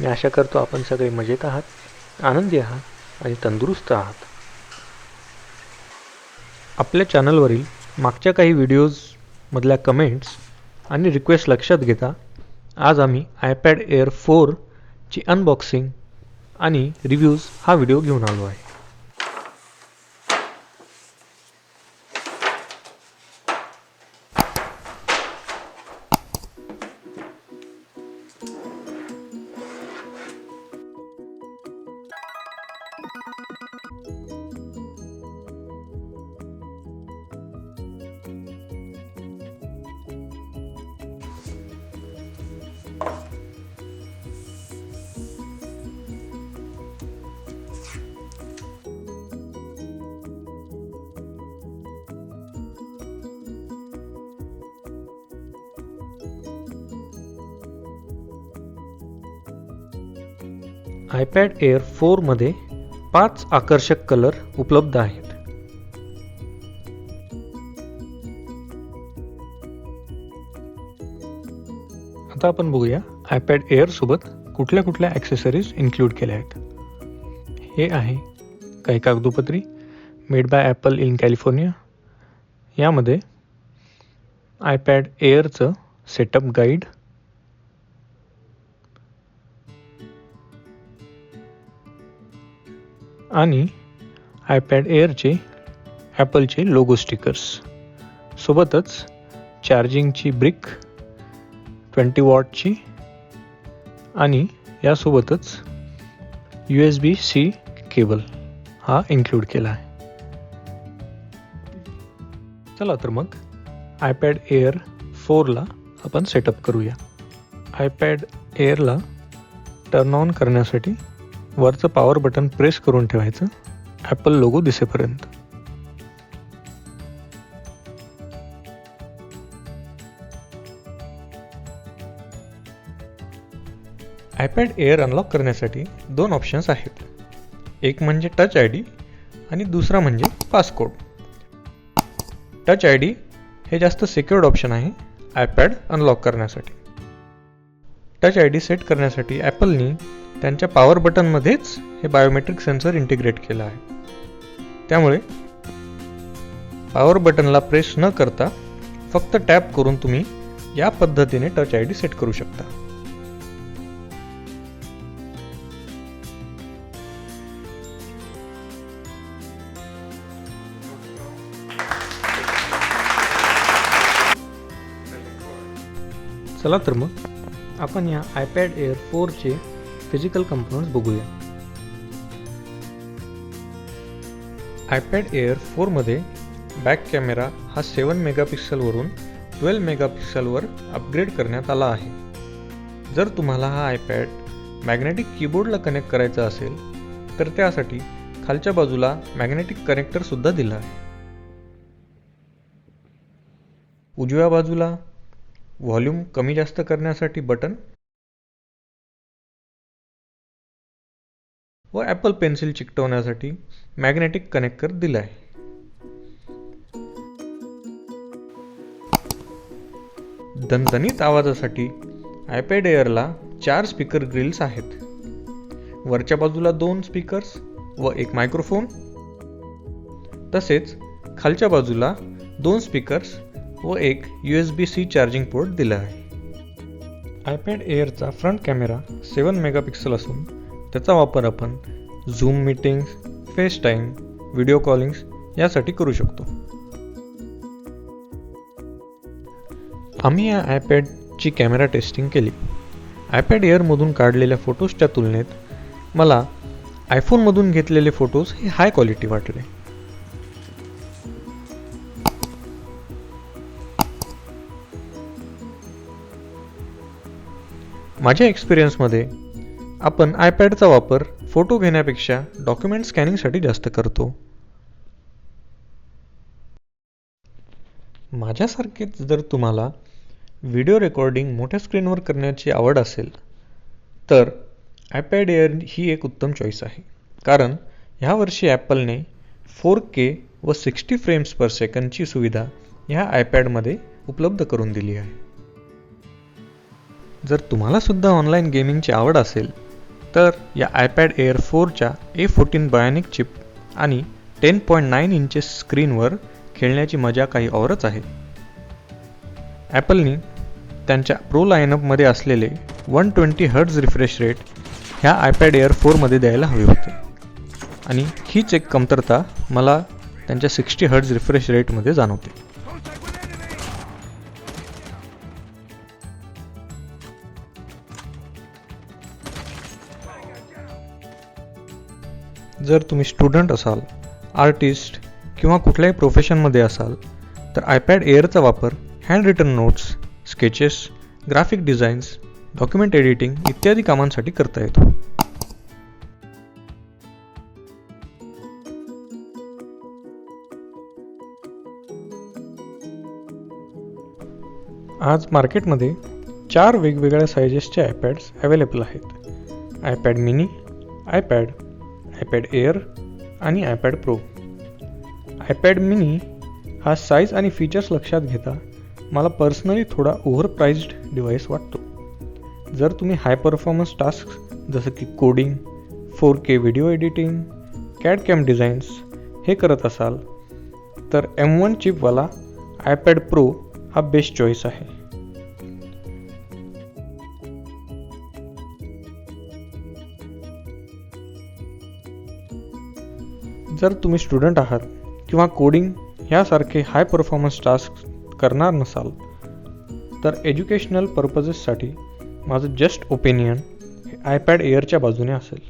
मी आशा करतो आपण सगळे मजेत आहात आनंदी आहात आणि तंदुरुस्त आहात. आपल्या चॅनलवरील मागच्या काही व्हिडिओजमधल्या कमेंट्स आणि रिक्वेस्ट लक्षात घेता आज आम्ही आयपॅड एअर फोरची अनबॉक्सिंग आणि रिव्ह्यूज हा व्हिडिओ घेऊन आलो आहे. आयपॅड एअर फोरमध्ये पाच आकर्षक कलर उपलब्ध आहेत. आता आपण बघूया आयपॅड एअरसोबत कुठल्या कुठल्या ॲक्सेसरीज इन्क्लूड केल्या आहेत. हे आहे काही कागदोपत्री made by Apple in California यामध्ये आयपॅड एअरचं सेटअप गाईड आणि आयपॅड एअरचे ॲपलचे लोगो स्टिकर्स सोबतच चार्जिंगची ब्रिक ट्वेंटी वॉटची आणि यासोबतच U S B C cable हा इन्क्लूड केला आहे. चला तर मग आयपॅड एअर फोरला आपण सेटअप करूया. आयपॅड एअरला टर्न ऑन करण्यासाठी वरचं पॉवर बटन प्रेस करून ठेवायचं. ॲपल लोगो दिसेपर्यंत. आयपॅड एअर अनलॉक करण्यासाठी दोन ऑप्शन्स आहेत. एक म्हणजे टच आय डी आणि दुसरा म्हणजे पासकोड टच आय डी हे जास्त सिक्युअर्ड ऑप्शन आहे आयपॅड अनलॉक करण्यासाठी. टच आय डी सेट करण्यासाठी ॲपलनी त्यांच्या पॉवर बटनमध्येच हे बायोमेट्रिक सेन्सर इंटिग्रेट केलं आहे. त्यामुळे पॉवर बटनला प्रेस न करता फक्त टॅप करून तुम्ही या पद्धतीने टच आय डी सेट करू शकता. चला तर मग आपण या आयपॅड एअर फोरचे फिजिकल कंपोनंट्स बघूया. आयपॅड एअर फोरमध्ये बॅक कॅमेरा हा सेवन मेगापिक्सलवरून ट्वेल्व मेगापिक्सलवर अपग्रेड करण्यात आला आहे. जर तुम्हाला हा आयपॅड मॅग्नेटिक कीबोर्डला कनेक्ट करायचा असेल तर त्यासाठी खालच्या बाजूला मॅग्नेटिक कनेक्टरसुद्धा दिला आहे. उजव्या बाजूला व्हॉल्यूम कमी जास्त करण्यासाठी बटन व ॲपल पेन्सिल चिकटवण्यासाठी मॅग्नेटिक कनेक्टर दिला आहे दणदणीत आवाजासाठी आयपॅड एअरला चार स्पीकर ग्रिल्स आहेत. वरच्या बाजूला दोन स्पीकर्स व एक मायक्रोफोन तसेच खालच्या बाजूला दोन स्पीकर्स व एक U S B C charging port दिला आहे. आयपॅड एअरचा फ्रंट कॅमेरा सेवन मेगापिक्सल असून त्याचा वापर आपण Zoom meetings FaceTime video callings यासाठी करू शकतो. आम्ही या आयपॅडची कॅमेरा टेस्टिंग केली. आयपॅड एअरमधून काढलेल्या फोटोजच्या तुलनेत मला आयफोनमधून घेतलेले फोटोज हे हाय क्वालिटी वाटले. माझ्या एक्सपिरियन्समध्ये आपण आयपॅडचा वापर फोटो घेण्यापेक्षा डॉक्युमेंट स्कॅनिंगसाठी जास्त करतो. माझ्यासारखेच जर तुम्हाला व्हिडिओ रेकॉर्डिंग मोठ्या स्क्रीनवर करण्याची आवड असेल तर आयपॅड एअर ही एक उत्तम चॉईस आहे. कारण ह्या वर्षी ॲपलने फोर के व सिक्स्टी फ्रेम्स पर सेकंडची सुविधा ह्या आयपॅडमध्ये उपलब्ध करून दिली आहे. जर तुम्हालासुद्धा ऑनलाईन गेमिंगची आवड असेल तर या आयपॅड एअर फोरच्या ए फोर्टीन बायोनिक चिप आणि टेन पॉईंट नाईन इंचेस स्क्रीनवर खेळण्याची मजा काही औरच आहे. ॲपलनी त्यांच्या प्रो लाईनअपमध्ये असलेले one twenty hertz refresh rate ह्या आयपॅड एअर फोरमध्ये द्यायला हवे होते. आणि हीच एक कमतरता मला त्यांच्या सिक्स्टी हर्ट्ज रिफ्रेश रेटमध्ये जाणवते. जर तुम्ही स्टुडंट असाल आर्टिस्ट किंवा कुठल्याही प्रोफेशनमध्ये असाल तर आयपॅड एअरचा वापर hand written notes sketches graphic designs document editing इत्यादी कामांसाठी करता येतो. आज मार्केटमध्ये चार वेगवेगळ्या सायजेसचे आयपॅड्स अवेलेबल आहेत. IPad mini iPad iPad air आणि आयपॅड प्रो आयपॅड मिनी हा साईज आणि फीचर्स लक्षात घेता मला पर्सनली थोडा ओव्हर प्राइज्ड डिव्हाइस वाटतो. जर तुम्ही हाय परफॉर्मन्स टास्क जसं की coding four K video editing CAD CAM designs हे करत असाल तर एम वन चिपवाला आयपॅड प्रो हा बेस्ट चॉईस आहे. जर तुम्ही स्टुडंट आहात किंवा कोडिंग ह्यासारखे हाय परफॉर्मन्स टास्क करणार नसाल तर एज्युकेशनल पर्पजेससाठी माझं जस्ट ओपिनियन हे आयपॅड एअरच्या बाजूने असेल.